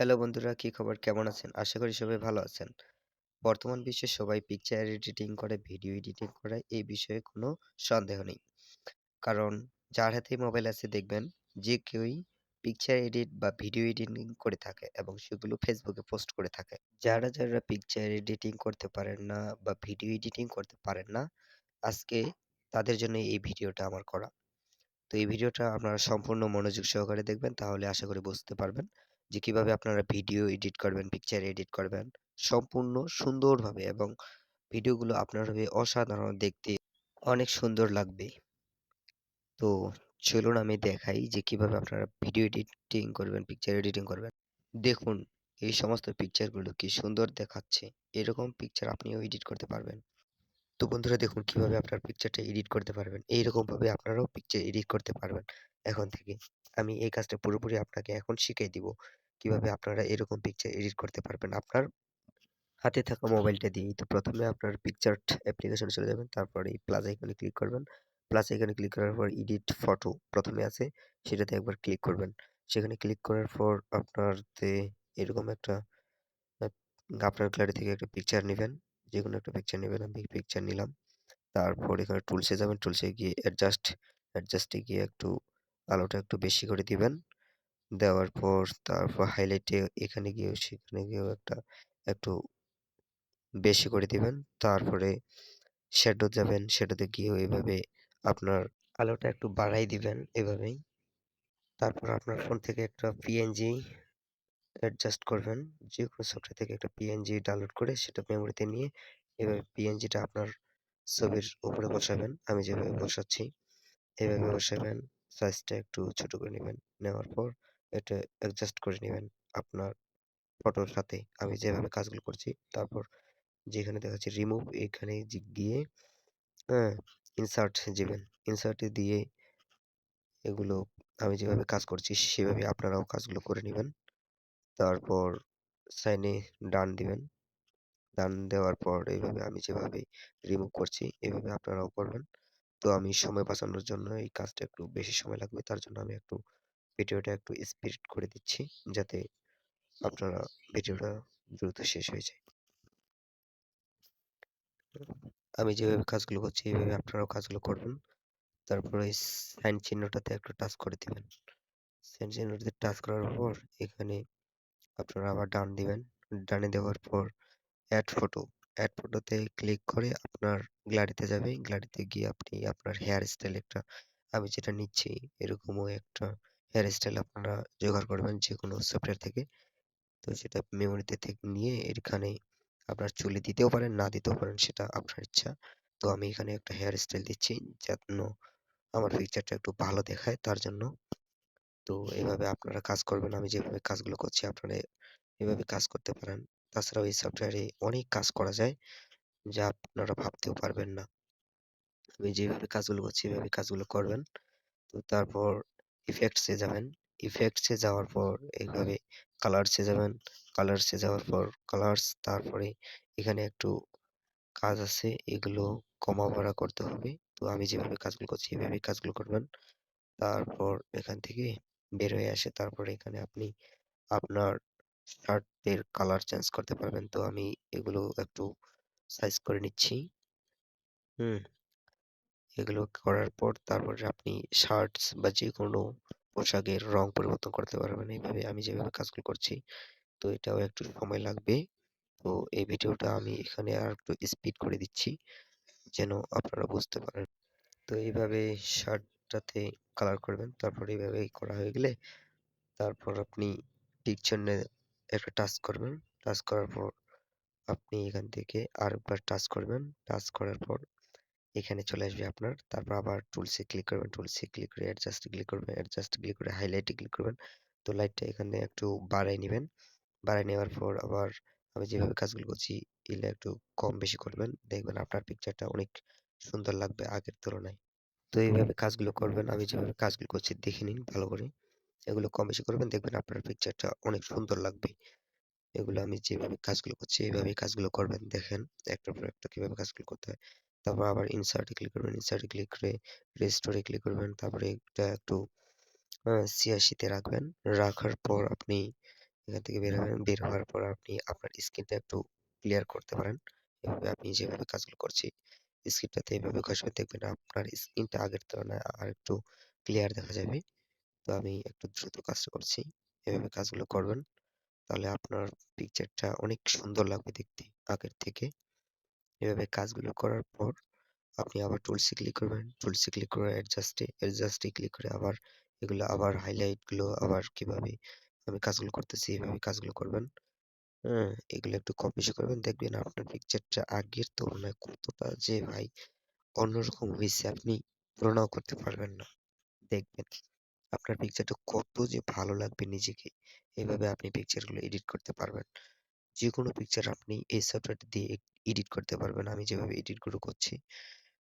Hello বন্ধুরা, কি খবর? কেমন আছেন? আশা করি সবাই ভালো আছেন। বর্তমান বিশ্বে সবাই পিকচার এডিটিং করে, ভিডিও এডিটিং করে, এই বিষয়ে কোনো সন্দেহ নেই। কারণ যার হাতেই মোবাইল আছে দেখবেন যে কেউই পিকচার এডিট বা ভিডিও এডিটিং করে থাকে এবং সেগুলো ফেসবুকে পোস্ট করে থাকে। যারা, যারা পিকচার এডিটিং করতে পারেন না বা ভিডিও এডিটিং করতে পারেন না, আজকে তাদের জন্য এই ভিডিওটা আমার করা। তো এই ভিডিওটা আপনারা সম্পূর্ণ মনোযোগ সহকারে দেখবেন তাহলে আশা করি বুঝতে পারবেন যে কীভাবে আপনারা ভিডিও এডিট করবেন, পিকচার এডিট করবেন সম্পূর্ণ সুন্দরভাবে এবং ভিডিওগুলো আপনার হবে অসাধারণ দেখতে অনেক সুন্দর লাগবে। তো চলুন আমি দেখাই যে কীভাবে আপনারা ভিডিও এডিটিং করবেন, পিকচার এডিটিং করবেন। দেখুন এই সমস্ত পিকচারগুলো কি সুন্দর দেখাচ্ছে। এরকম পিকচার আপনিও এডিট করতে পারবেন। তো বন্ধুরা দেখুন কীভাবে আপনার পিকচারটা এডিট করতে পারবেন। এইরকমভাবে আপনারাও পিকচার এডিট করতে পারবেন এখন থেকে। আমি এই কাজটা পুরোপুরি আপনাকে এখন শিখিয়ে দিব। কীভাবে আপনারা এরকম পিকচার এডিট করতে পারবেন আপনার হাতে থাকা মোবাইলটা দিয়েই। তো প্রথমে আপনার পিকচার অ্যাপ্লিকেশনে চলে যাবেন। তারপরে এই প্লাস আইকনে ক্লিক করবেন। প্লাস আইকনে ক্লিক করার পর এডিট ফটো প্রথমে আছে সেটাতে একবার ক্লিক করবেন। সেখানে ক্লিক করার পর আপনার এরকম একটা আপনার গ্যালারি থেকে একটা পিকচার নিবেন। যেকোনো একটা পিকচার নেবেন আমি পিকচার নিলাম। তারপর এখানে টুলসে যাবেন। টুলসে গিয়ে অ্যাডজাস্ট, অ্যাডজাস্টে গিয়ে একটু আলোটা একটু বেশি করে দিবেন। দেওয়ার পর তারপর হাইলাইটে এখানে গিয়েও সেখানে গিয়েও একটা, একটু বেশি করে দিবেন। তারপরে শ্যাডো যাবেন। শ্যাডোতে গিয়েও এভাবে আপনার আলোটা একটু বাড়াই দিবেন এভাবেই। তারপর আপনার ফোন থেকে একটা পিএনজি অ্যাডজাস্ট করবেন। যে কোনো সফটওয়্যার থেকে একটা পিএনজি ডাউনলোড করে সেটা মেমোরিতে নিয়ে এভাবে পিএনজিটা আপনার ছবির উপরে বসাবেন। আমি যেভাবে বসাচ্ছি, এভাবে বসাবেন। সাইজটা একটু ছোট করে নেবেন। নেওয়ার পর এটা অ্যাডজাস্ট করে নিবেন আপনার ফটোর সাথে। আমি যেভাবে কাজগুলো করছি। তারপর যেখানে দেখাচ্ছে রিমুভ এখানে গিয়ে হ্যাঁ, ইনসার্ট দিবেন। ইনসার্টে দিয়ে এগুলো আমি যেভাবে কাজ করছি সেভাবে আপনারাও কাজগুলো করে নিবেন। তারপর সাইনে ডান দিবেন। ডান দেওয়ার পর এইভাবে আমি যেভাবে রিমুভ করছি এভাবে আপনারাও করবেন। তো আমি সময় বাঁচানোর জন্য এই কাজটা একটু বেশি সময় লাগবে। তার জন্য আমি একটু ভিডিওটা একটু স্পিড করে দিচ্ছি যাতে আপনারা ভিডিওটা দ্রুত শেষ হয়ে যায়। আমি যেভাবে কাজগুলো করছি এইভাবে আপনারাও কাজগুলো করবেন। তারপরে এই সাইন চিহ্নটাতে একটু টাচ করে দিবেন। সাইন চিহ্নটাতে টাচ করার পর এখানে আপনারা আবার ডান দিবেন। ডানে দেওয়ার পর অ্যাড ফটো, অ্যাড ফটোতে ক্লিক করে আপনার গ্যালারিতে যাবে। গ্যালারিতে গিয়ে আপনি আপনার হেয়ার স্টাইল একটা আমি যেটা নিচ্ছি এরকমও একটা হেয়ার স্টাইল আপনারা জোগাড় করবেন যেকোনো সফটওয়্যার থেকে। তো সেটা মেমোরিতে থেকে নিয়ে এখানে আপনার চুলে দিতেও পারেন, না দিতেও পারেন সেটা আপনার ইচ্ছা। তো আমি এখানে একটা হেয়ার স্টাইল দিচ্ছি যেন আমার পিকচারটা একটু ভালো দেখায় তার জন্য। তো এভাবে আপনারা কাজ করবেন। আমি যেভাবে কাজগুলো করছি আপনারা এভাবে কাজ করতে পারেন। তাছাড়াও এই সফটওয়্যারে অনেক কাজ করা যায় যা আপনারা ভাবতেও পারবেন না। আমি যেভাবে কাজগুলো করছি এভাবে কাজগুলো করবেন। তো তারপর ইফেক্টস যাবেন। ইফেক্টস যাওয়ার পর এইভাবে কালারস যাবেন। কালারস এ যাওয়ার পর কালারস তারপরে এখানে একটু কাজ আছে এগুলো কমা বাড়া করতে হবে। তো আমি যেভাবে কাজগুলো করছি এভাবেই কাজগুলো করবেন। তারপর এখান থেকে বের হয়ে আসে তারপর এখানে আপনি আপনার শার্টের কালার চেঞ্জ করতে পারবেন। তো আমি এগুলো একটু সাইজ করে নিচ্ছি। হুম। এগুলো করার পর তারপরে আপনি শার্টস বা যে যেকোনো পোশাকের রং পরিবর্তন করতে পারবেন। এইভাবে আমি যেভাবে কাজগুলো করছি। তো এটাও একটু সময় লাগবে। তো এই ভিডিওটা আমি এখানে আর একটু স্পিড করে দিচ্ছি, যেন আপনারা বুঝতে পারেন। তো এইভাবে শার্টটাতে কালার করবেন। তারপর এইভাবে করা হয়ে গেলে তারপর আপনি পিকচারে একটা টাচ করবেন। টাচ করার পর আপনি এখান থেকে আরেকবার টাচ করবেন। টাচ করার পর এখানে চলে আসবে আপনার। তারপর আবার টুলসে ক্লিক করবেন। টুলসে ক্লিক করে অ্যাডজাস্টে ক্লিক করবেন। অ্যাডজাস্টে ক্লিক করে হাইলাইটে ক্লিক করবেন। তো লাইটটা এখানে একটু বাড়ায় নিবেন। বাড়ায় নেওয়ার পর আবার আমি যেভাবে কাজগুলো করছি এগুলো একটু কম বেশি করবেন। দেখবেন আপনার পিকচারটা অনেক সুন্দর লাগবে আগের তুলনায়। তো এইভাবে কাজগুলো করবেন। আমি যেভাবে কাজগুলো করছি দেখে নিন ভালো করে। এগুলো কম বেশি করবেন দেখবেন আপনার পিকচারটা অনেক সুন্দর লাগবে। এগুলো আমি যেভাবে কাজগুলো করছি এভাবেই কাজগুলো করবেন। দেখেন একটার পর একটা কীভাবে কাজগুলো করতে হয়। তারপর আবার ইনসার্টে ক্লিক করবেন। ইনসার্টে ক্লিক করে রেস্টোরে ক্লিক করবেন। তারপরে এটা একটু আ ৮৬ তে রাখবেন। রাখার পর আপনি এখান থেকে বের হবেন। বের হওয়ার পর আপনি আপনার স্ক্রিনটা একটু ক্লিয়ার করতে পারেন। এভাবে আপনি যেভাবে কাজগুলো করছি, স্ক্রিনটাতে এভাবে ঘষবেন দেখবেন আপনার স্ক্রিনটা আগের তুলনায় আর একটু ক্লিয়ার দেখা যাবে। তো আমি একটু দ্রুত কাজটা করছি। এভাবে কাজগুলো করবেন। তাহলে আপনার পিকচারটা অনেক সুন্দর লাগবে দেখতে আগের থেকে। এভাবে কাজগুলো করার পর আপনি আবার টুলসে ক্লিক করবেন। টুলসে ক্লিক করে অ্যাডজাস্টে, অ্যাডজাস্টে ক্লিক করে আবার এগুলো আবার হাইলাইটগুলো আবার কীভাবে আমি কাজগুলো করতেছি এভাবে কাজগুলো করবেন। হ্যাঁ? এগুলো একটু কম বেশি করবেন। দেখবেন আপনার পিকচারটা আগের তুলনায় কতটা যে ভাই অন্যরকম হইছে আপনি তুলনাও করতে পারবেন না। দেখবেন আপনার পিকচারটা কত যে ভালো লাগবে নিজেকে। এভাবে আপনি পিকচারগুলো এডিট করতে পারবেন। যেকোনো পিকচার আপনি এই সফটওয়্যারটা দিয়ে এডিট করতে পারবেন। আমি যেভাবে এডিট এডিটগুলো করছি।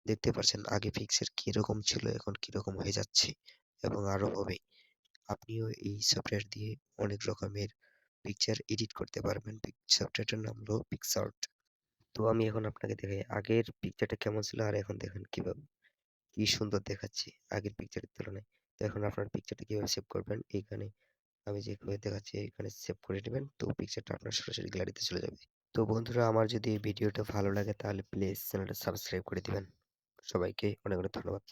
দেখতে পাচ্ছেন আগে পিকচার কীরকম ছিল, এখন কীরকম হয়ে যাচ্ছে এবং আরও হবে। আপনিও এই সফটওয়্যার দিয়ে অনেক রকমের পিকচার এডিট করতে পারবেন। সফটওয়্যারটার নাম হলো পিক্সআর্ট। তো আমি এখন আপনাকে দেখাই, আগের পিকচারটা কেমন ছিল আর এখন দেখেন কীভাবে, কি সুন্দর দেখাচ্ছে আগের পিকচারের তুলনায়। তো এখন আপনার পিকচারটা কীভাবে সেভ করবেন, এইখানে আমি যেভাবে দেখাচ্ছি এখানে সেভ করে নেবেন। তো পিকচারটা আপনার সরাসরি গ্যালারিতে চলে যাবে। তো বন্ধুরা আমার যদি ভিডিওটা ভালো লাগে তাহলে প্লিজ চ্যানেলটা সাবস্ক্রাইব করে দেবেন সবাইকে অনেক, অনেক ধন্যবাদ।